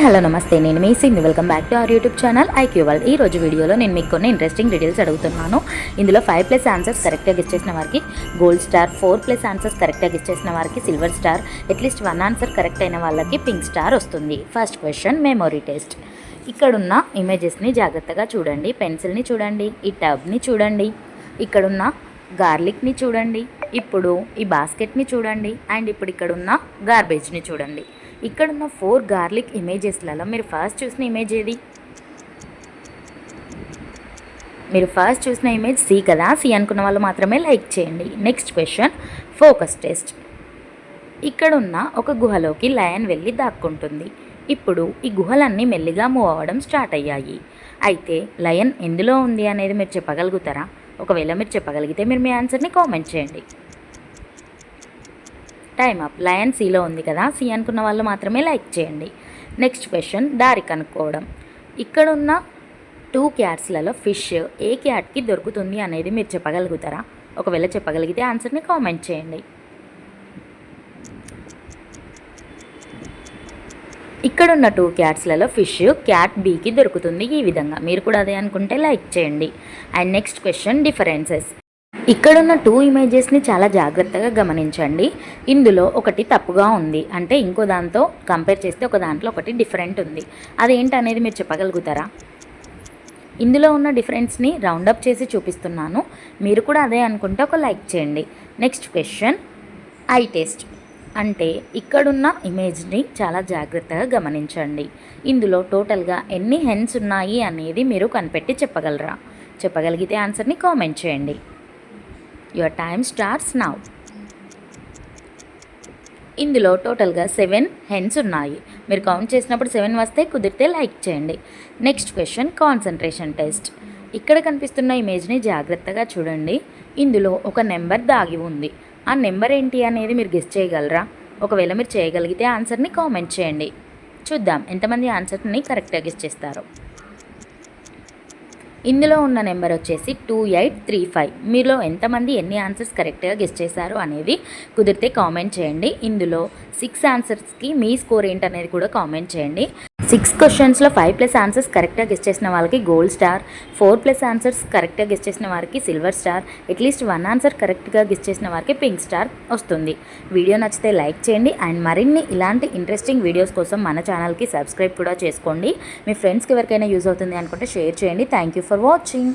Hello నమస్తే. నేను మీ Singh welcome back to our YouTube channel IQ world ఈ రోజు వీడియోలో నేను మీకు కొన్ని ఇంట్రెస్టింగ్ డీటెయిల్స్ అడుగుతున్నాను. ఇందులో ఫైవ్ ప్లస్ ఆన్సర్స్ కరెక్ట్గా గెస్ చేసిన వారికి gold star four plus answers కరెక్ట్గా గెస్ చేసిన వారికి silver star at least one answer correct అయిన వాళ్ళకి పింక్ స్టార్ వస్తుంది. ఫస్ట్ క్వశ్చన్ మెమొరీ టెస్ట్ ఇక్కడున్న ఇమేజెస్ని జాగ్రత్తగా చూడండి. పెన్సిల్ని చూడండి. ఈ టబ్ని చూడండి. ఇక్కడున్న గార్లిక్ని చూడండి. ఇప్పుడు ఈ బాస్కెట్ని చూడండి. అండ్ ఇప్పుడు ఇక్కడున్న గార్బేజ్ని చూడండి. ఇక్కడున్న ఫోర్ గార్లిక్ ఇమేజెస్లలో మీరు ఫస్ట్ చూసిన ఇమేజ్ ఏది? మీరు ఫస్ట్ చూసిన ఇమేజ్ సి కదా? సి అనుకున్న వాళ్ళు మాత్రమే లైక్ చేయండి. నెక్స్ట్ క్వశ్చన్ ఫోకస్ టెస్ట్ ఇక్కడున్న ఒక గుహలోకి లయన్ వెళ్ళి దాక్కుంటుంది. ఇప్పుడు ఈ గుహలన్నీ మెల్లిగా మూవ్ అవ్వడం స్టార్ట్ అయ్యాయి. అయితే లయన్ ఎందులో ఉంది అనేది మీరు చెప్పగలుగుతారా? ఒకవేళ మీరు చెప్పగలిగితే మీరు మీ ఆన్సర్ని కామెంట్ చేయండి. Time up. లయన్ సీలో ఉంది కదా సి అనుకున్న వాళ్ళు మాత్రమే లైక్ చేయండి. నెక్స్ట్ క్వశ్చన్ దారి కనుక్కోవడం. ఇక్కడ ఉన్న టూ క్యాట్స్లలో ఫిష్ ఏ క్యాట్కి దొరుకుతుంది అనేది మీరు చెప్పగలుగుతారా? ఒకవేళ చెప్పగలిగితే ఆన్సర్ని కామెంట్ చేయండి. ఇక్కడ ఉన్న టూ క్యాట్స్లలో ఫిష్ క్యాట్ బీకి దొరుకుతుంది ఈ విధంగా. మీరు కూడా అదే అనుకుంటే లైక్ చేయండి. And next question differences. ఇక్కడున్న టూ ఇమేజెస్ని చాలా జాగ్రత్తగా గమనించండి. ఇందులో ఒకటి తప్పుగా ఉంది. అంటే ఇంకో దాంతో కంపేర్ చేస్తే ఒక దాంట్లో ఒకటి డిఫరెంట్ ఉంది. అదేంటనేది మీరు చెప్పగలుగుతారా? ఇందులో ఉన్న డిఫరెన్స్ని రౌండప్ చేసి చూపిస్తున్నాను. మీరు కూడా అదే అనుకుంటే ఒక లైక్ చేయండి. నెక్స్ట్ క్వశ్చన్ ఐ టెస్ట్ అంటే ఇక్కడున్న ఇమేజ్ని చాలా జాగ్రత్తగా గమనించండి. ఇందులో టోటల్గా ఎన్ని హెన్స్ ఉన్నాయి అనేది మీరు కనిపెట్టి చెప్పగలరా? చెప్పగలిగితే ఆన్సర్ని కామెంట్ చేయండి. యువర్ టైమ్ స్టార్ట్స్ నౌ ఇందులో టోటల్గా సెవెన్ హెన్స్ ఉన్నాయి. మీరు కౌంట్ చేసినప్పుడు సెవెన్ వస్తే కుదిరితే లైక్ చేయండి. నెక్స్ట్ క్వశ్చన్ కాన్సన్ట్రేషన్ టెస్ట్ ఇక్కడ కనిపిస్తున్న ఇమేజ్ని జాగ్రత్తగా చూడండి. ఇందులో ఒక నెంబర్ దాగి ఉంది. ఆ నెంబర్ ఏంటి అనేది మీరు గెస్ చేయగలరా? ఒకవేళ మీరు చేయగలిగితే ఆన్సర్ని కామెంట్ చేయండి. చూద్దాం ఎంతమంది ఆన్సర్ని కరెక్ట్గా గెస్ చేస్తారో. ఇందులో ఉన్న నెంబర్ వచ్చేసి టూ ఎయిట్ త్రీ ఫైవ్. మీలో ఎంతమంది ఎన్ని ఆన్సర్స్ కరెక్ట్గా గెస్ట్ చేశారు అనేది కుదిరితే కామెంట్ చేయండి. ఇందులో సిక్స్ ఆన్సర్స్కి మీ స్కోర్ ఏంటనేది కూడా కామెంట్ చేయండి. సిక్స్ క్వశ్చన్స్లో ఫైవ్ ప్లస్ ఆన్సర్స్ కరెక్ట్గా గెస్ట్ చేసిన వాళ్ళకి gold star four plus answers కరెక్ట్గా గెస్ట్ చేసిన వారికి silver star at least one answer కరెక్ట్గా గెస్ట్ చేసిన వారికి పింక్ స్టార్ వస్తుంది. వీడియో నచ్చితే లైక్ చేయండి అండ్ మరిన్ని ఇలాంటి ఇంట్రెస్టింగ్ వీడియోస్ కోసం మన ఛానల్కి సబ్స్క్రైబ్ కూడా చేసుకోండి. మీ ఫ్రెండ్స్కి ఎవరికైనా యూజ్ అవుతుంది అనుకుంటే షేర్ చేయండి. Thank you for watching.